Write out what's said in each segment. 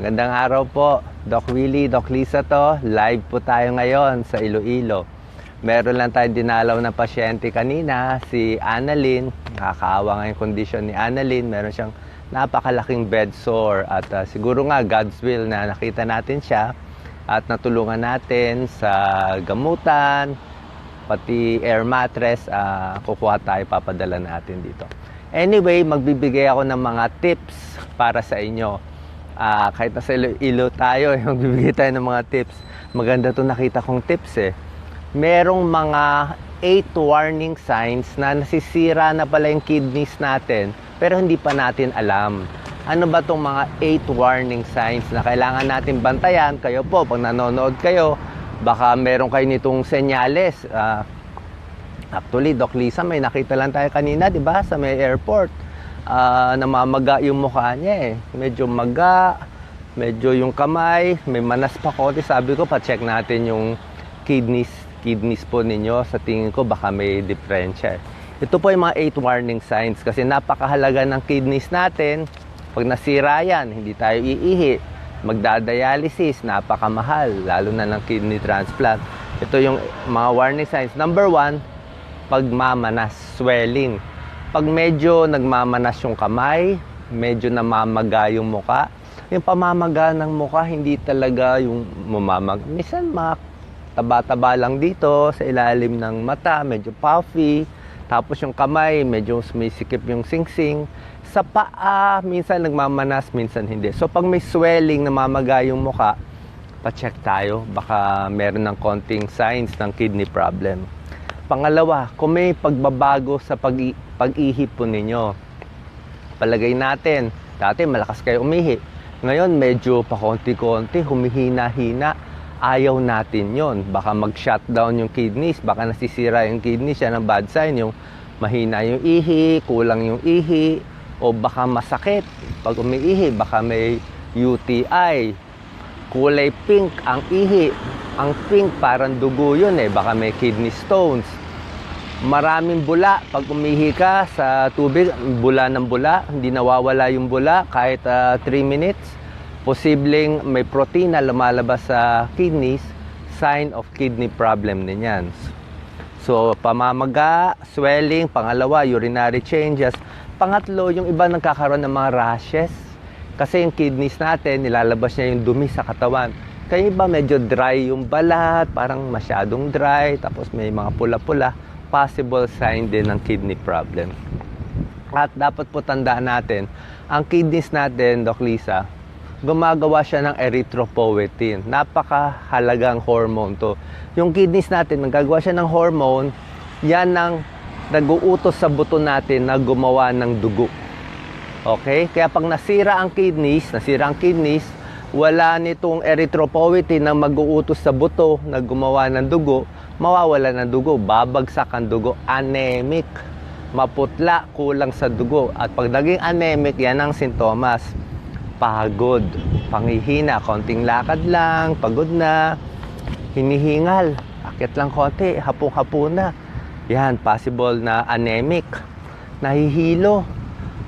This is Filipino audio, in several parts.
Magandang araw po, Doc Willie, Doc Lisa to. Live po tayo ngayon sa Iloilo. Meron lang tayong dinalaw na pasyente kanina, si Annalyn. Nakakaawa nga yung kondisyon ni Annalyn. Meron siyang napakalaking bed sore at ah, siguro nga God's will na nakita natin siya at natulungan natin sa gamutan, pati air mattress, ah, kukuha tayo, papadala natin dito. Anyway, magbibigay ako ng mga tips para sa inyo. Ah, kahit nasa ilo tayo, eh, magbibigay tayo ng mga tips. Maganda to nakita kong tips eh. Merong mga 8 warning signs na nasisira na pala yung kidneys natin pero hindi pa natin alam. Ano ba tong mga 8 warning signs na kailangan natin bantayan? Kayo po, pag nanonood kayo, baka meron kayo nitong senyales. Ah, Actually, Doc Lisa, may nakita lang tayo kanina, di ba, sa may airport. Ah, namamaga yung mukha niya eh. Medyo maga, medyo yung kamay, may manas pa konti. Sabi ko, pa-check natin yung kidneys, kidneys po ninyo. Sa tingin ko, baka may diferensya. Ito po yung mga 8 warning signs kasi napakahalaga ng kidneys natin. Pag nasira yan, hindi tayo iihi. Magdadialysis, napakamahal, lalo na ng kidney transplant. Ito yung mga warning signs. Number one, pagmamanas, swelling. Pag medyo nagmamanas yung kamay, medyo namamaga yung muka, yung pamamaga ng muka, hindi talaga yung mamamag. Minsan taba-taba lang dito sa ilalim ng mata, medyo puffy. Tapos yung kamay, medyo sumisikip yung singsing. Sa paa, minsan nagmamanas, minsan hindi. So pag may swelling, namamaga yung muka, pa-check tayo. Baka meron ng konting signs ng kidney problem. Pangalawa, kung may pagbabago sa pag- pag-ihip po ninyo, palagay natin, dati malakas kayo umihi. Ngayon, medyo pa konti-konti, humihina-hina. Ayaw natin yon. Baka mag-shutdown yung kidneys, baka nasisira yung kidneys, yan ang bad sign. Yung mahina yung ihi, kulang yung ihi, o baka masakit. Pag umiihi, baka may UTI, kulay pink ang ihi. Ang pink parang dugo yun eh, baka may kidney stones. Maraming bula. Pag umihi ka sa tubig, bula ng bula, hindi nawawala yung bula kahit 3 minutes. Posibleng may protein na lumalabas sa kidneys, sign of kidney problem din yan. So, pamamaga, swelling, pangalawa, urinary changes. Pangatlo, yung iba nagkakaroon ng mga rashes. Kasi yung kidneys natin, nilalabas niya yung dumi sa katawan. Kaya iba medyo dry yung balat, parang masyadong dry, tapos may mga pula-pula. Possible sign din ng kidney problem. At dapat po tandaan natin, ang kidneys natin, Doc Lisa, gumagawa siya ng erythropoietin. Napakahalagang hormone to. Yung kidneys natin, nagagawa siya ng hormone, yan ang nag-uutos sa buto natin na gumawa ng dugo. Okay? Kaya pag nasira ang kidneys, nasira ang kidneys, wala nitong erythropoietin na mag-uutos sa buto na gumawa ng dugo, mawawala ng dugo, babagsak ang dugo, anemic, maputla, kulang sa dugo. At pag naging anemic, yan ang sintomas. Pagod, panghihina, konting lakad lang, pagod na, hinihingal, akit lang konti, hapong-hapo na. Yan, possible na anemic, nahihilo,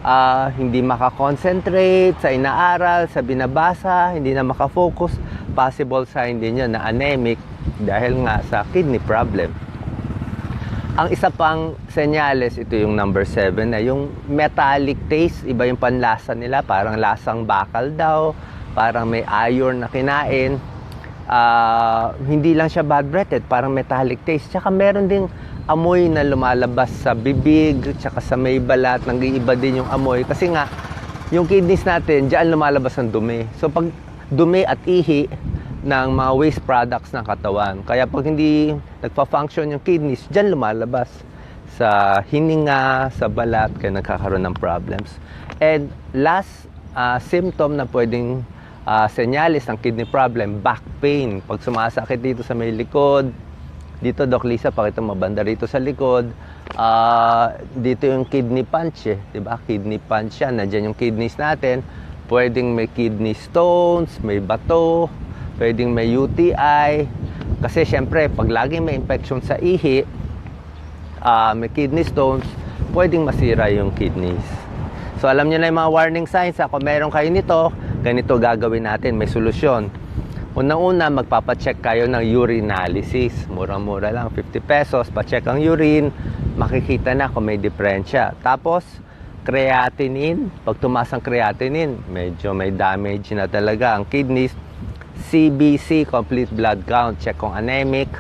ah, hindi makakonsentrate sa inaaral, sa binabasa, hindi na makafocus, possible sign din yun na anemic dahil nga sa kidney problem. Ang isa pang senyales, ito yung number 7, na yung metallic taste, iba yung panlasa nila, parang lasang bakal daw, parang may iron na kinain. Ah, hindi lang siya bad breathed, parang metallic taste. Tsaka meron ding amoy na lumalabas sa bibig, tsaka sa may balat, nag-iiba din yung amoy. Kasi nga, yung kidneys natin, diyan lumalabas ang dumi. So pag dumi at ihi ng mga waste products ng katawan. Kaya pag hindi nagpa-function yung kidneys, diyan lumalabas sa hininga, sa balat, kaya nagkakaroon ng problems. And last ah, symptom na pwedeng ah, senyalis ng kidney problem, back pain. Pag sumasakit dito sa may likod, dito Doc Lisa, pakita mo banda rito sa likod, ah, dito yung kidney punch eh, 'di ba? Kidney punch yan, nandiyan yung kidneys natin. Pwedeng may kidney stones, may bato, pwedeng may UTI. Kasi syempre, pag laging may infection sa ihi, ah, may kidney stones, pwedeng masira yung kidneys. So alam niyo na yung mga warning signs. Ako meron kayo nito, ganito gagawin natin, may solusyon. Unang-una, magpapacheck kayo ng urinalysis. Murang-mura lang, 50 pesos. Pacheck ang urine, makikita na kung may diferensya. Tapos, creatinine. Pag tumaas ang creatinine, medyo may damage na talaga ang kidneys. CBC, complete blood count. Check kung anemic.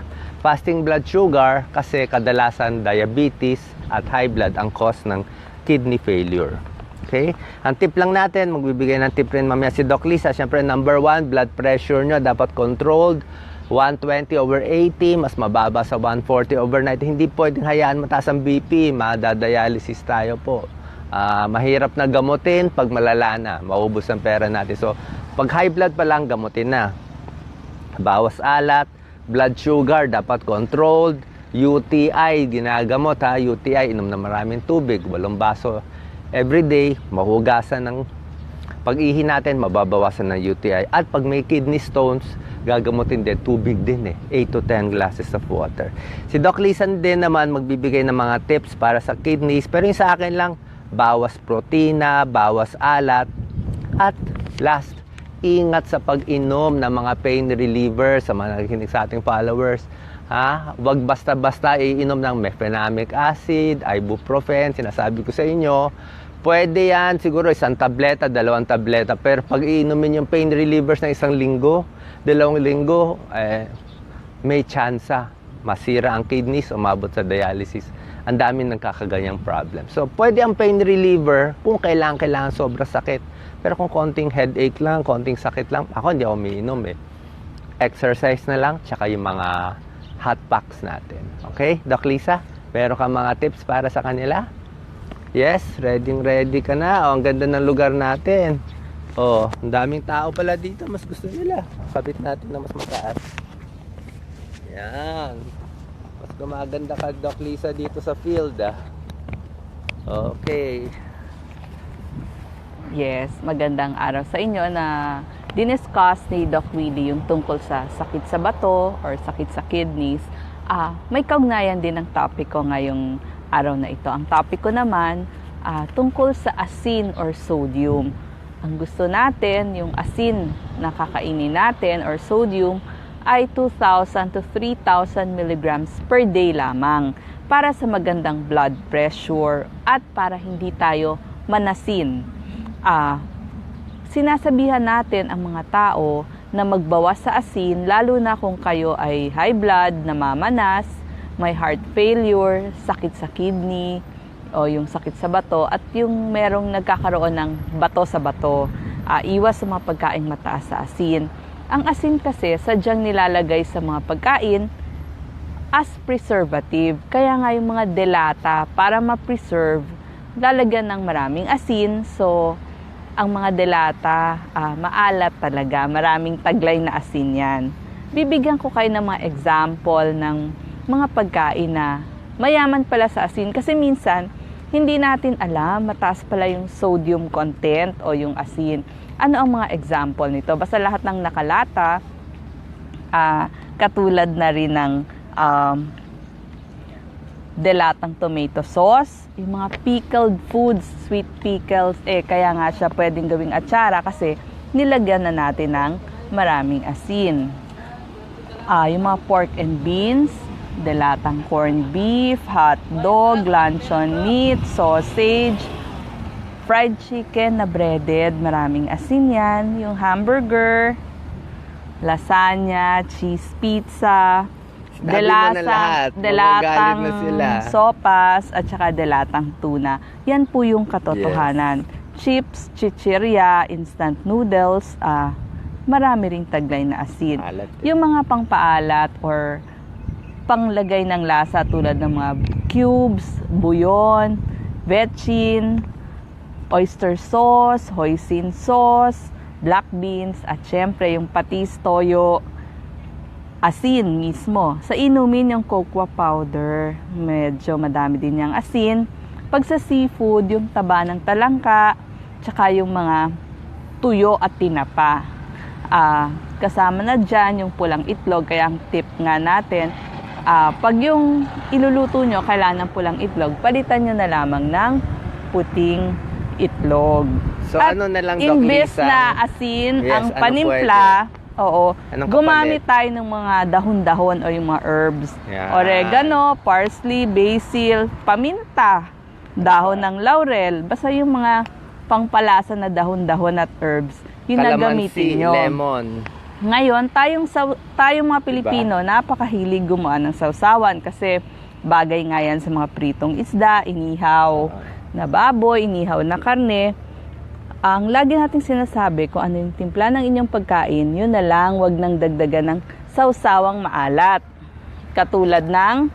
Fasting blood sugar, kasi kadalasan diabetes at high blood ang cause ng kidney failure. Okay? Ang tip lang natin, magbibigay ng tip rin mamaya si Doc Lisa. Siyempre, number one, blood pressure nyo dapat controlled. 120 over 80, mas mababa sa 140 over 90. Hindi pwedeng hayaan mataas ang BP, madadialysis tayo po. Ah, mahirap na gamutin pag malala na, maubos ang pera natin. So, pag high blood pa lang, gamutin na. Bawas alat, blood sugar dapat controlled, UTI ginagamot ha, UTI inom na maraming tubig, walong baso every day, mahugasan ng pag-ihi natin, mababawasan ng UTI. At pag may kidney stones, gagamutin din, tubig din eh, 8 to 10 glasses of water. Si Doc Lisan din naman magbibigay ng mga tips para sa kidneys, pero yung sa akin lang, bawas protina, bawas alat, at last, ingat sa pag-inom ng mga pain reliever sa mga nakikinig sa ating followers. Ha? Huwag basta-basta iinom ng mefenamic acid, ibuprofen, sinasabi ko sa inyo. Pwede yan, siguro isang tableta, dalawang tableta. Pero pag iinumin yung pain relievers ng isang linggo, dalawang linggo, eh, may tsansa masira ang kidneys, umabot sa dialysis. Ang dami ng kakaganyang problem. So, pwede ang pain reliever kung kailangan, kailangan sobra sakit. Pero kung konting headache lang, konting sakit lang, ako hindi ako umiinom eh. Exercise na lang, tsaka yung mga hot packs natin. Okay, Doc Lisa? Meron ka mga tips para sa kanila? Yes, ready ready ka na. Oh, ang ganda ng lugar natin. Oh, ang daming tao pala dito. Mas gusto nila. Kabit natin na mas mataas. Yan. Mas gumaganda ka, Doc Lisa, dito sa field, ah. Okay. Yes, magandang araw sa inyo na diniscuss ni Doc Willie yung tungkol sa sakit sa bato or sakit sa kidneys. Ah, may kaugnayan din ang topic ko ngayong araw na ito. Ang topic ko naman ah, tungkol sa asin or sodium. Ang gusto natin, yung asin na kakainin natin or sodium ay 2,000 to 3,000 milligrams per day lamang para sa magandang blood pressure at para hindi tayo manasin. Ah, sinasabihan natin ang mga tao na magbawas sa asin lalo na kung kayo ay high blood, namamanas, may heart failure, sakit sa kidney, o yung sakit sa bato at yung merong nagkakaroon ng bato sa bato. Ah, iwas sa mga pagkain mataas sa asin. Ang asin kasi sadyang nilalagay sa mga pagkain as preservative. Kaya nga yung mga delata para ma-preserve, lalagyan ng maraming asin. So, ang mga delata, ah, maalat talaga. Maraming taglay na asin yan. Bibigyan ko kayo ng mga example ng mga pagkain na mayaman pala sa asin. Kasi minsan, hindi natin alam, mataas pala yung sodium content o yung asin. Ano ang mga example nito? Basta lahat ng nakalata, ah, katulad na rin ng um, delatang tomato sauce, yung mga pickled foods, sweet pickles, eh kaya nga siya pwedeng gawing atsara kasi nilagyan na natin ng maraming asin. Ah, yung mga pork and beans, delatang corned beef, hot dog, luncheon meat, sausage, fried chicken na breaded, maraming asin yan, yung hamburger, lasagna, cheese pizza, Mo na lahat. delatang na sila. sopas, at saka delatang tuna. Yan po yung katotohanan. Chips, chichirya, instant noodles, ah, marami ring taglay na asin. Alat eh. Yung mga pangpaalat or panglagay ng lasa tulad ng mga cubes, buyon, vetchin, oyster sauce, hoisin sauce, black beans, at syempre yung patis, toyo, asin mismo. Sa inumin yung cocoa powder, medyo madami din yung asin. Pag sa seafood, yung taba ng talangka, tsaka yung mga tuyo at tinapa. Ah, kasama na dyan yung pulang itlog, kaya ang tip nga natin, ah, pag yung iluluto nyo, kailangan ng pulang itlog, palitan nyo na lamang ng puting itlog. So At ano na lang Doc Lisa? na asin Yes, ang ano panimpla, oo, Anong gumamit tayo ng mga dahon-dahon o yung mga herbs. Yan. Oregano, parsley, basil, paminta, dahon ng laurel, basta yung mga pangpalasa na dahon-dahon at herbs, yun na Kalamansi, gamitin nyo. lemon. Ngayon, tayong, saw- tayong mga Pilipino, napakahilig gumawa ng sausawan kasi bagay nga yan sa mga pritong isda, inihaw na baboy, inihaw na karne. Ang lagi nating sinasabi kung ano yung timpla ng inyong pagkain, yun na lang, wag nang dagdagan ng sausawang maalat. Katulad ng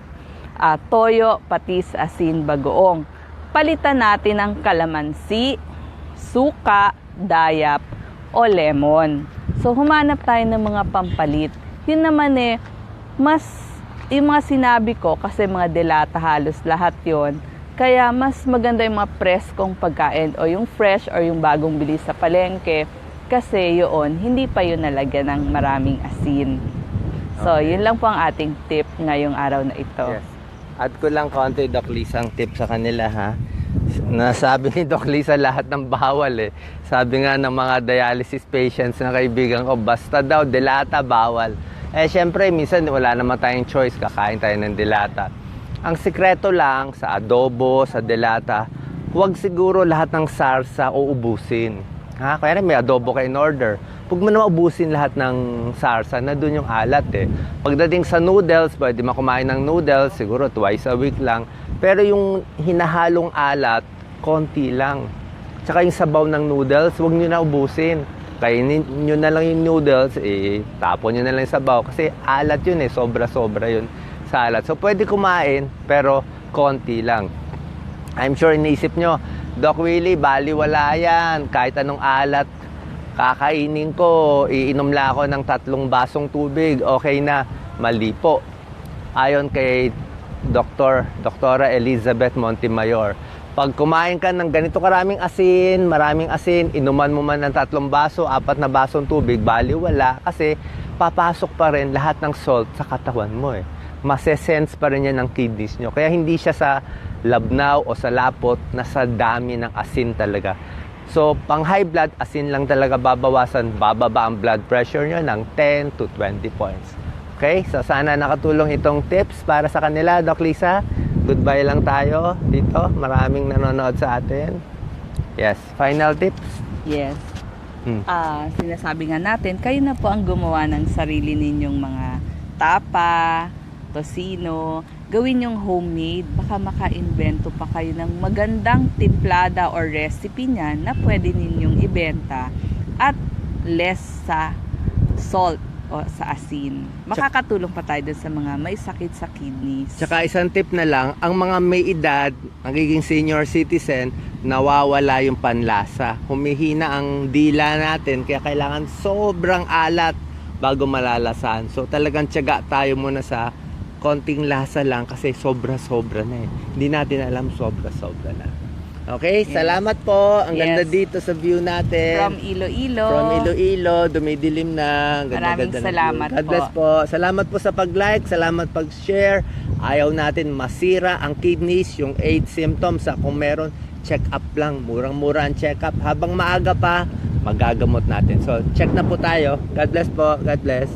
ah, toyo, patis, asin, bagoong. Palitan natin ng kalamansi, suka, dayap, o lemon. So, humanap tayo ng mga pampalit. Yun naman eh, mas, yung mga sinabi ko, kasi mga delata halos lahat yon kaya mas maganda yung mga preskong pagkain o yung fresh or yung bagong bili sa palengke kasi yun, hindi pa yun nalagyan ng maraming asin. So, Okay. yun lang po ang ating tip ngayong araw na ito. Yes. Add ko lang konti Doc Lisa ang tip sa kanila ha. Nasabi ni Doc Lisa lahat ng bawal eh. Sabi nga ng mga dialysis patients na kaibigan ko, basta daw delata bawal. Eh syempre minsan wala naman tayong choice, kakain tayo ng delata. Ang sikreto lang sa adobo, sa delata, huwag siguro lahat ng sarsa o ubusin. Ha? Kaya may adobo ka in order. Huwag mo na ubusin lahat ng sarsa na doon yung alat eh. Pagdating sa noodles, pwede mo kumain ng noodles, siguro twice a week lang. Pero yung hinahalong alat, konti lang. Tsaka yung sabaw ng noodles, huwag nyo na ubusin. Kainin nyo na lang yung noodles, eh, tapon nyo na lang yung sabaw. Kasi alat yun eh, sobra-sobra yun sa alat. So pwede kumain, pero konti lang. I'm sure iniisip nyo, Doc Willie, baliwala yan. Kahit anong alat, kakainin ko, iinom lang ako ng tatlong basong tubig, okay na. Mali po. Ayon kay Dr. Doktora Elizabeth Montemayor, pag kumain ka ng ganito karaming asin, maraming asin, inuman mo man ng tatlong baso, apat na basong tubig, baliwala kasi papasok pa rin lahat ng salt sa katawan mo eh. Masesense pa rin yan ng kidneys nyo. Kaya hindi siya sa labnaw o sa lapot na sa dami ng asin talaga. So, pang high blood, asin lang talaga babawasan. Bababa ang blood pressure nyo ng 10 to 20 points. Okay? So, sana nakatulong itong tips para sa kanila, Doc Lisa. Goodbye lang tayo dito. Maraming nanonood sa atin. Yes. Final tips? Yes. Hmm. Ah, sinasabi nga natin, kayo na po ang gumawa ng sarili ninyong mga tapa, tosino, gawin yung homemade, baka maka-invento pa kayo ng magandang timplada or recipe niyan na pwede ninyong ibenta at less sa salt o sa asin. Makakatulong pa tayo dun sa mga may sakit sa kidneys. Tsaka isang tip na lang, ang mga may edad, magiging senior citizen, nawawala yung panlasa. Humihina ang dila natin, kaya kailangan sobrang alat bago malalasan. So talagang tiyaga tayo muna sa konting lasa lang kasi sobra-sobra na eh. Hindi natin alam sobra-sobra na. Okay, Yes. salamat po. Ang ganda Yes. dito sa view natin. From Iloilo. From Iloilo, dumidilim na. Ang Ganda, Maraming ganda salamat view. God bless po. Salamat po sa pag-like, salamat pag-share. Ayaw natin masira ang kidneys, yung AIDS symptoms. Sa kung meron, check up lang. Murang-mura ang check up. Habang maaga pa, magagamot natin. So, check na po tayo. God bless po. God bless.